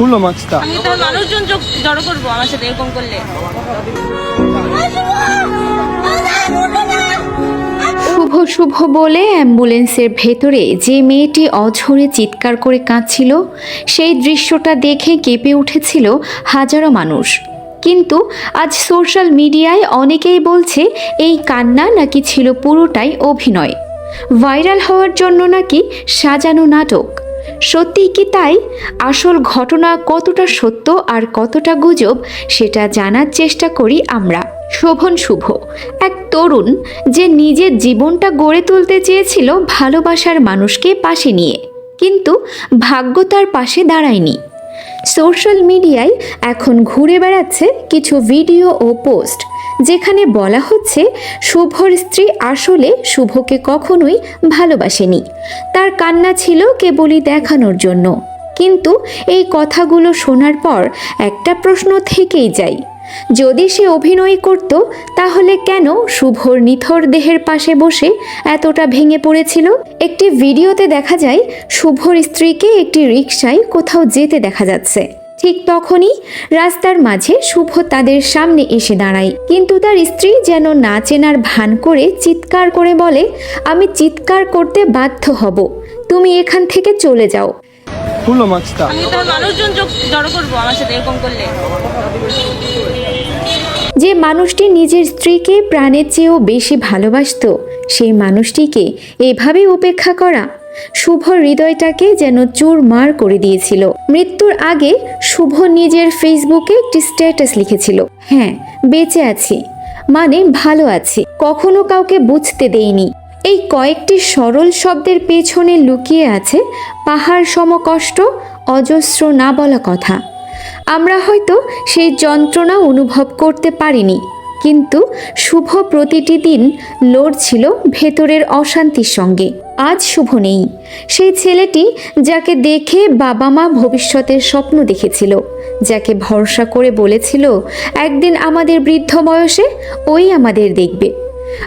খুললো মাস্কটা। আমি তো মানুষজন যোগ জড়ো করব আমার সাথে এরকম করলে। শুভ শুভ বলে অ্যাম্বুলেন্সের ভেতরে যে মেয়েটি অঝরে চিৎকার করে কাঁদছিল সেই দৃশ্যটা দেখে কেঁপে উঠেছিল হাজারো মানুষ। কিন্তু আজ সোশ্যাল মিডিয়ায় অনেকেই বলছে এই কান্না নাকি ছিল পুরোটাই অভিনয়। ভাইরাল হওয়ার জন্য নাকি সাজানো নাটক। সত্যি কি তাই? আসল ঘটনা কতটা সত্য আর কতটা গুজব, সেটা জানার চেষ্টা করি আমরা। শোভন শুভ। এক তরুণ যে নিজের জীবনটা গড়ে তুলতে চেয়েছিল ভালোবাসার মানুষকে পাশে নিয়ে, কিন্তু ভাগ্য তার পাশে দাঁড়ায়নি। সোশ্যাল মিডিয়ায় এখন ঘুরে বেড়াচ্ছে কিছু ভিডিও ও পোস্ট। যেখানে বলা হচ্ছে, শুভর স্ত্রী আসলে শুভকে কখনোই ভালোবাসেনি। তার কান্না ছিল কেবলই দেখানোর জন্য। কিন্তু এই কথাগুলো শোনার পর একটা প্রশ্ন থেকেই যায়। যদি সে অভিনয় করত, তাহলে কেন শুভর নিথর দেহের পাশে বসে এতটা ভেঙে পড়েছিল? একটি ভিডিওতে দেখা যায়, শুভর স্ত্রীকে একটি রিকশায় কোথাও যেতে দেখা যাচ্ছে। ঠিক তখনই রাস্তার মাঝে শুভ তাদের সামনে এসে দাঁড়ায়। কিন্তু তার স্ত্রী যেন না চেনার ভান করে চিৎকার করে বলে আমি চিৎকার করতে বাধ্য হব। তুমি এখান থেকে চলে যাও। আমি তো মানুষজন জড়ো করব আমার সাথে এরকম করলে। যে মানুষটি নিজের স্ত্রীকে প্রাণের চেয়েও বেশি ভালোবাসত সেই মানুষটিকে এভাবে উপেক্ষা করা শুভর হৃদয়টাকে যেন চুরমার করে দিয়েছিল। মৃত্যুর আগে শুভ নিজের ফেসবুকে একটি স্ট্যাটাস লিখেছিল। হ্যাঁ বেঁচে আছি। মানে ভালো আছি। কখনো কাউকে বুঝতে দেইনি। এই কয়েকটি সরল শব্দের পেছনে লুকিয়ে আছে পাহাড় সমকষ্ট, অজস্র না বলা কথা। আমরা হয়তো সেই যন্ত্রণা অনুভব করতে পারিনি, কিন্তু শুভ প্রতিটি দিন লড়ছিল ভেতরের অশান্তির সঙ্গে। আজ শুভ নেই। সেই ছেলেটি যাকে দেখে বাবা মা ভবিষ্যতের স্বপ্ন দেখেছিল, যাকে ভরসা করে বলেছিল, একদিন আমাদের বৃদ্ধ বয়সে ওই আমাদের দেখবে।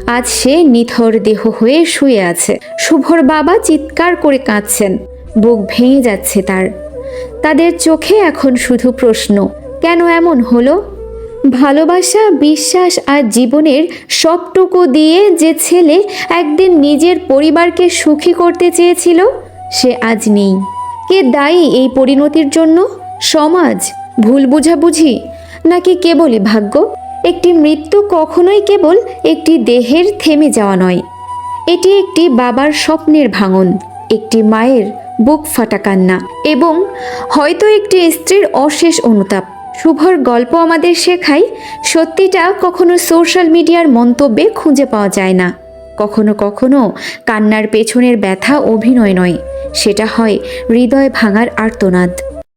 আজ সে নিথর দেহ হয়ে শুয়ে আছে। শুভর বাবা চিৎকার করে কাঁদছেন। বুক ভেঙে যাচ্ছে তার। তাদের চোখে এখন শুধু প্রশ্ন, কেন এমন হলো? ভালোবাসা, বিশ্বাস আর জীবনের সবটুকু দিয়ে যে ছেলে একদিন নিজের পরিবারকে সুখী করতে চেয়েছিল, সে আজ নেই। কে দায়ী এই পরিণতির জন্য? সমাজ? ভুল বুঝাবুঝি? নাকি কেবলই ভাগ্য? একটি মৃত্যু কখনোই কেবল একটি দেহের থেমে যাওয়া নয়। এটি একটি বাবার স্বপ্নের ভাঙন, একটি মায়ের বুক ফাটা কান্না এবং হয়তো একটি স্ত্রীর অশেষ অনুতাপ। শুভর গল্প আমাদের শেখায়, সত্যিটা কখনো সোশ্যাল মিডিয়ার মন্তব্যে খুঁজে পাওয়া যায় না। কখনো কখনো কান্নার পেছনের ব্যথা অভিনয় নয়, সেটা হয় হৃদয় ভাঙার আর্তনাদ।